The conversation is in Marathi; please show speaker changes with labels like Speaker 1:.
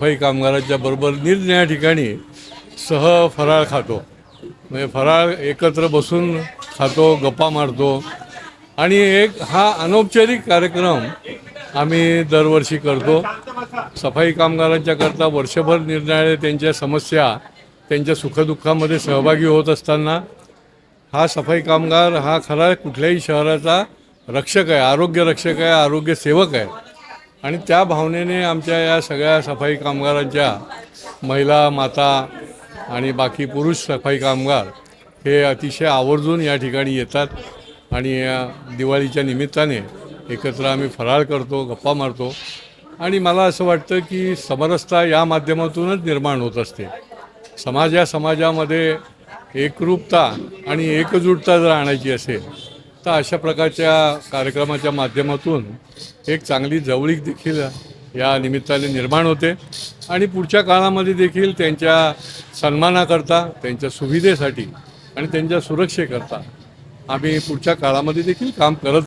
Speaker 1: सफाई कामगारांच्या बरोबर निरनिळ्या ठिकाणी सह फराळ खातो. म्हणजे फराळ एकत्र बसून खातो गप्पा मारतो. आणि एक हा अनौपचारिक कार्यक्रम आम्ही दरवर्षी करतो. सफाई कामगारांच्याकरता वर्षभर निरनिराळे त्यांच्या समस्या त्यांच्या सुखदुःखामध्ये सहभागी होत असताना हा सफाई कामगार हा खरा कुठल्याही शहराचा रक्षक आहे आरोग्य रक्षक आहे आरोग्य सेवक आहे. आणि त्या भावनेने आमच्या या सगळ्या सफाई कामगारांच्या महिला माता आणि बाकी पुरुष सफाई कामगार हे अतिशय आवर्जून या ठिकाणी येतात आणि या दिवाळीच्या निमित्ताने एकत्र आम्ही फराळ करतो गप्पा मारतो. आणि मला असं वाटतं की समरसता या माध्यमातूनच निर्माण होत असते. समाजा समाजामध्ये एकरूपता आणि एकजुटता जर आणायची असेल तर अशा प्रकारच्या कार्यक्रमाच्या माध्यमातून एक चांगली जवळीक देखील या निमित्ताने निर्माण होते. आणि पुढच्या काळामध्ये देखील त्यांच्या सन्मानाकरता त्यांच्या सुविधेसाठी आणि त्यांच्या सुरक्षेकरता आम्ही पुढच्या काळामध्ये देखील काम करत